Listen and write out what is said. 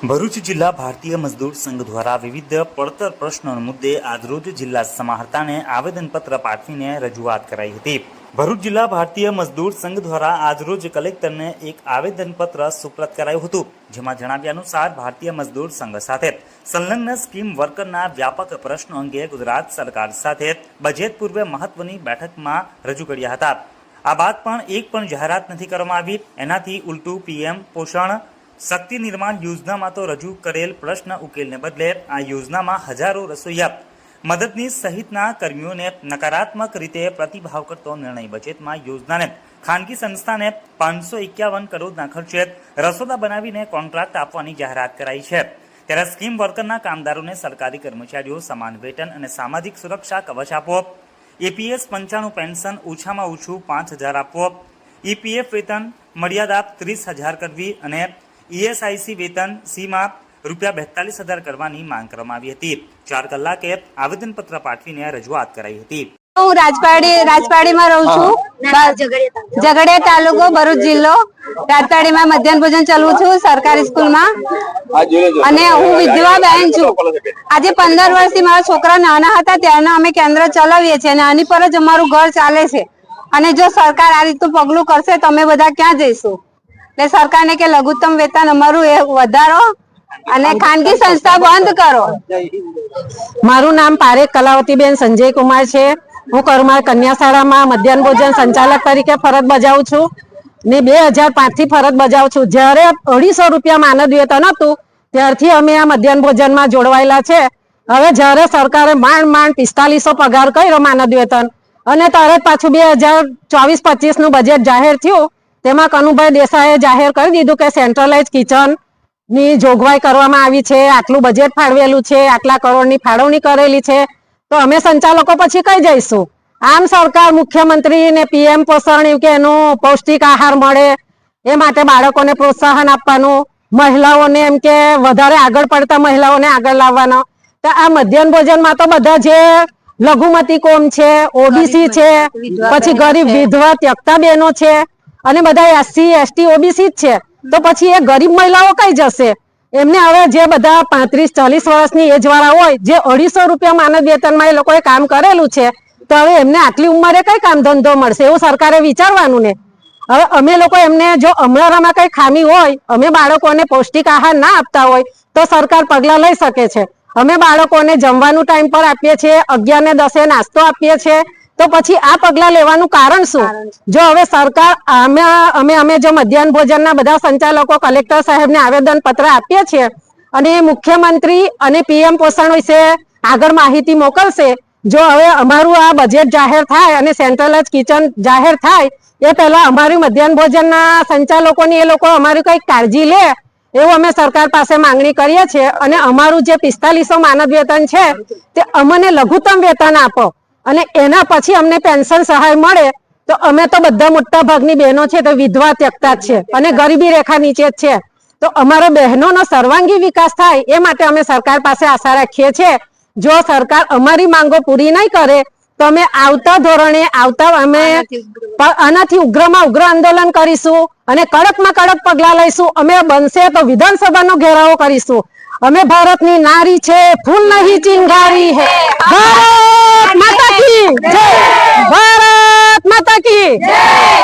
ભરૂચ જિલ્લા ભારતીય મજદૂર સંઘ દ્વારા વિવિધ પડતર પ્રશ્નોના મુદ્દે આજરોજ જિલ્લા સમાહર્તાને આવેદનપત્ર પાઠવીને રજૂઆત કરાઈ હતી. ભરૂચ જિલ્લા ભારતીય મજદૂર સંઘ દ્વારા આજરોજ કલેક્ટરને એક આવેદનપત્ર સુપ્રત કરાયું હતું, જેમાં જણાવ્યા અનુસાર ભારતીય મજદૂર સંઘ સાથે સંલગ્ન સ્કીમ વર્કરના વ્યાપક પ્રશ્નો અંગે ગુજરાત સરકાર સાથે બજેટ પૂર્વે મહત્વની બેઠકમાં રજૂ કર્યા હતા. આ બાદ પણ એક પણ જાહેરાત નથી કરવામાં આવી, એનાથી ઉલટું પીએમ પોષણ શક્તિ નિર્માણ યોજનામાં તો રજૂ કરેલ પ્રશ્ન ઉકેલને બદલે આ યોજનામાં હજારો રસોઈયા મદદનીશ સહિતના કર્મીઓને નકારાત્મક રીતે પ્રતિભાવ કરતો નિર્ણય બજેટમાં યોજનાને ખાનગી સંસ્થાને પાંચસો એકાવન કરોડના ખર્ચે રસોદા બનાવીને કોન્ટ્રાક્ટ આપવાની જાહેરાત કરાઈ છે. ત્યારે સ્કીમ વર્કરના કામદારોને સરકારી કર્મચારીઓ સમાન વેતન અને સામાજિક સુરક્ષા કવચ આપો. એપીએસ પંચાણું પેન્શન ઓછામાં ઓછું પાંચ હજાર આપવો ઈપીએફ વેતન મર્યાદા ત્રીસ હજાર કરવી અને ઈએસઆઈસી વેતન સીમા રૂપિયા બેતાલીસ હજાર કરવાની માંગ કરવામાં આવી હતી. ચાર કલાકે આવેદનપત્ર પાઠવીને રજૂઆત કરાઈ હતી. હું રાજપાડી રાજપાડીમાં રહું છું. ઝઘડિયા તાલુકો. ભરૂચ જિલ્લો. રાજપાડીમાં મધ્યાહન ભોજન ચલાવું છું સરકારી સ્કૂલમાં. અને હું વિધવા બહેન છું. આજે પંદર વર્ષથી મારા છોકરા નાના હતા ત્યારના અમે કેન્દ્ર ચલાવીએ છીએ અને આની પર જ અમારું ઘર ચાલે છે. અને જો સરકાર આ રીતનું પગલું કરશે તો અમે બધા ક્યાં જઈશું? એટલે સરકારને કે લઘુત્તમ વેતન અમારું એ વધારો અને ખાનગી સંસ્થા બંધ કરો. મારું નામ પારેખ કલાવતીબેન સંજય કુમાર છે. હું કરમાળ કન્યા શાળામાં મધ્યાહન ભોજન સંચાલક તરીકે ફરજ બજાવું છું. ને બે હજાર પાંચથી ફરજ બજાવું છું. જ્યારે અઢીસો રૂપિયા માનદ વેતન હતું, ત્યારથી અમે આ મધ્યાહન ભોજનમાં જોડવાયેલા છે. હવે જ્યારે સરકારે માંડ માંડ પિસ્તાલીસો પગાર કર્યો માનદ વેતન, અને તરત પાછું બે હજાર ચોવીસ પચીસનું બજેટ જાહેર થયું તેમાં કનુભાઈ દેસાઈએ જાહેર કરી દીધું કે સેન્ટ્રલાઇઝ કિચનની જોગવાઈ કરવામાં આવી છે આટલું બજેટ ફાળવેલું છે આટલા કરોડની ફાળવણી કરેલી છે. તો અમે સંચાલકો પછી કઈ જઈશું? આમ સરકાર મુખ્યમંત્રી ને પીએમ પોષણ કે એનું પૌષ્ટિક આહાર મળે એ માટે બાળકોને પ્રોત્સાહન આપવાનું મહિલાઓને એમ કે વધારે આગળ પડતા મહિલાઓને આગળ લાવવાનો. તો આ મધ્યાહન ભોજનમાં તો બધા જે લઘુમતી કોમ છે ઓબીસી છે પછી ગરીબ વિધવા ત્યક્તા બહેનો છે અને બધા એસસી એસટી ઓબીસી જ છે. તો પછી એ ગરીબ મહિલાઓ કઈ જશે? એમને હવે જે બધા પાંત્રીસ, ચાલીસ વર્ષની એજ વાળા હોય, જે અઢીસો રૂપિયા માનદ વેતનમાં એ લોકોએ કામ કરેલું છે, તો હવે એમને આટલી ઉંમરે કઈ કામ ધંધો મળશે? એવું સરકારે વિચારવાનું ને. હવે અમે લોકો એમને જો અમરારામાં કઈ ખામી હોય, અમે બાળકોને પૌષ્ટિક આહાર ના આપતા હોય, તો સરકાર પગલા લઈ શકે છે. અમે બાળકોને જમવાનું ટાઈમ પર આપીએ છીએ અગિયાર ને દસે નાસ્તો આપીએ છીએ તો પછી આ પગલા લેવાનું કારણ શું? જો હવે સરકાર અમે અમે અમે જો મધ્યાહન ભોજનના બધા સંચાલકો કલેક્ટર સાહેબને આવેદન પત્ર આપીએ છીએ અને મુખ્યમંત્રી અને પીએમ પોષણ વિશે આગળ માહિતી મોકલશે જો હવે અમારું આ બજેટ જાહેર થાય અને સેન્ટ્રલાઇઝ કિચન જાહેર થાય એ પહેલા અમારી મધ્યાહન ભોજનના સંચાલકોની એ લોકો અમારી કંઈક કાળજી લે એવું અમે સરકાર પાસે માંગણી કરીએ છીએ. અને અમારું જે પિસ્તાલીસો માનદ વેતન છે તે અમને લઘુત્તમ વેતન આપો. અને એના પછી અમને પેન્શન સહાય મળે તો અમે તો બધા મોટા ભાગની બહેનો છે તો વિધવા ત્યક્તા છે અને ગરીબી રેખા નીચે જ છે. તો અમારા બહેનોનો સર્વાંગી વિકાસ થાય એ માટે અમે સરકાર પાસે આશા રાખીએ છીએ. જો સરકાર અમારી માંગો પૂરી નહીં કરે તો અમે આવતા ધોરણે આવતા અમે આનાથી ઉગ્રમાં ઉગ્ર આંદોલન કરીશું અને કડકમાં કડક પગલા લઈશું. અમે બનશે તો વિધાનસભાનો ઘેરાવો કરીશું. અમે ભારતની નારી છે ફૂલ નહીં ચિંગારી હે. ભારત কি